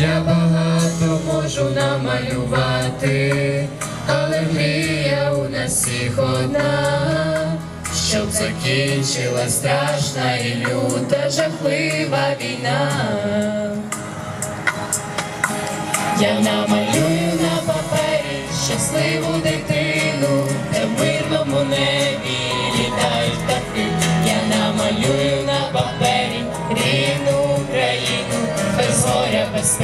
я багато можу намалювати, але мрія у нас всіх одна, щоб закінчила страшна і люта жахлива війна. Я намалюю на папері щасливу дитину,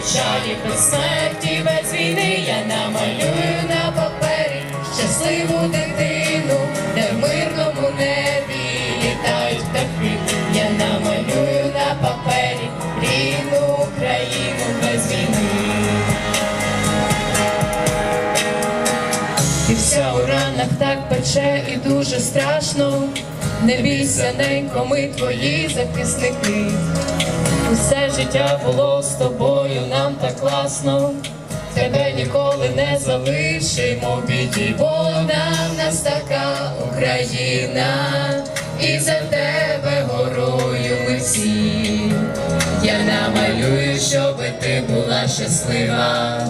печалі, без смерті, без війни. Я намалюю на папері щасливу дитину, де в мирному небі літають птахи. Я намалюю на папері рідну Україну без війни. І вся у ранах так пече і дуже страшно. Не бійся, ненько, ми твої захисники. Усе життя було з тобою, нам так класно. Тебе ніколи не залишимо в біді, бо нам нас така Україна, і за тебе горою ми всі. Я намалюю, щоби ти була щаслива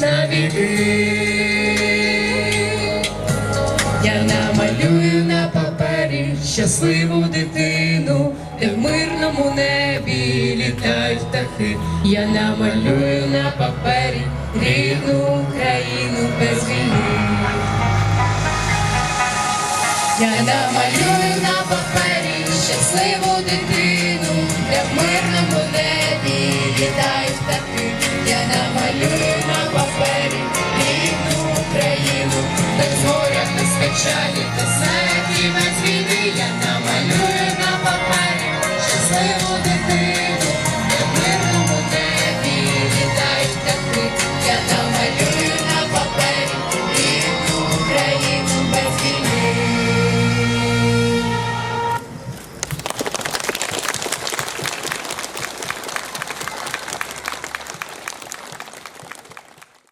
навіки. Я намалюю на папері щасливу дитину, де в мирному небі літають птахи, я намалюю на папері рідну Україну без війни. Я намалюю на папері щасливу дитину, де в мирному небі літають птахи, я намалюю на папері рідну Україну, де з горя без печалі, де кінець війни, я намалюю на папері щасливу дитину. Música